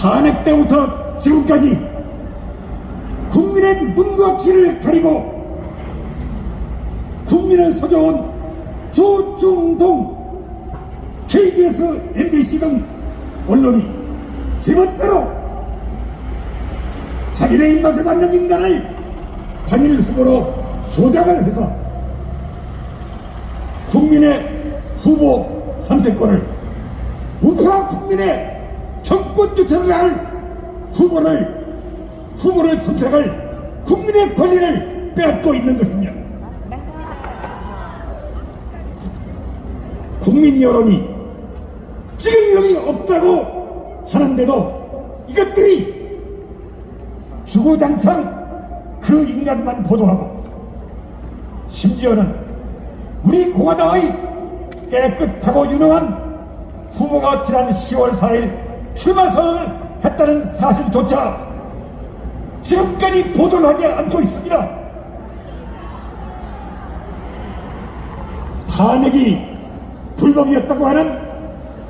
탄핵 때부터 지금까지 국민의 문과 귀를 가리고 국민을 속여온 조중동 KBS, MBC 등 언론이 제멋대로 자기네 입맛에 맞는 인간을 단일 후보로 조작을 해서 국민의 후보 선택권을 우파 국민의 정권 교체를 할 후보를 후보를 선택할 국민의 권리를 빼앗고 있는 것입니다. 국민 여론이 놈이 없다고 하는데도 이것들이 주구장창 그 인간만 보도하고 심지어는 우리 공화당의 깨끗하고 유능한 후보가 지난 10월 4일 출마 선언을 했다는 사실조차 지금까지 보도를 하지 않고 있습니다. 탄핵이 불법이었다고 하는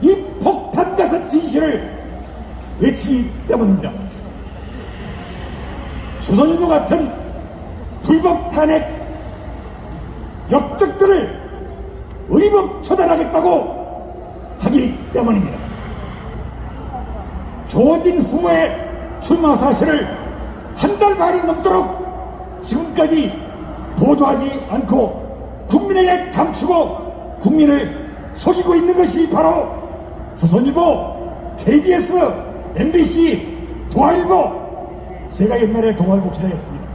이 폭탄 같은 진실을 외치기 때문입니다. 조선일보 같은 불법 탄핵 역적들을 의법 처단하겠다고 하기 때문입니다. 조진 후보의 출마 사실을 한 달 반이 넘도록 지금까지 보도하지 않고 국민에게 감추고 국민을 속이고 있는 것이 바로 조선일보, KBS, MBC, 동아일보 제가 옛날에 동아일보 기자였습니다.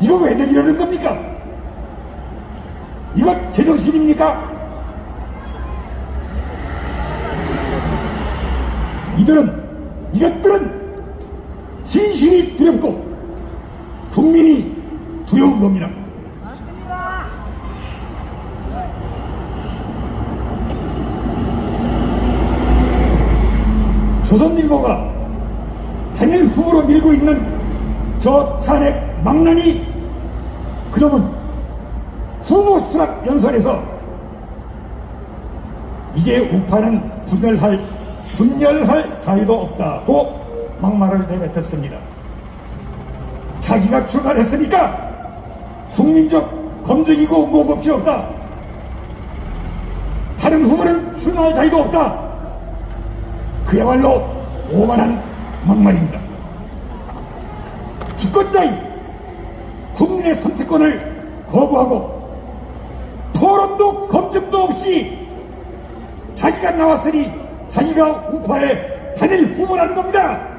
이거 왜들 이러는 겁니까? 이거 제정신입니까? 이들은 이것들은 진실이 두렵고 국민이 두려운 겁니다. 조선일보가 단일 후보로 밀고 있는 저 탄핵 망난이 그놈은 후보 수락 연설에서 이제 우파는 분열할 분열할 자유도 없다고 막말을 내뱉었습니다. 자기가 출마했으니까 국민적 검증이고 뭐고 필요 없다. 다른 후보는 출마할 자유도 없다. 그야말로 오만한 막말입니다. 주권자인 국민의 선택권을 거부하고 토론도 검증도 없이 자기가 나왔으니 자기가 우파의 단일 후보라는 겁니다.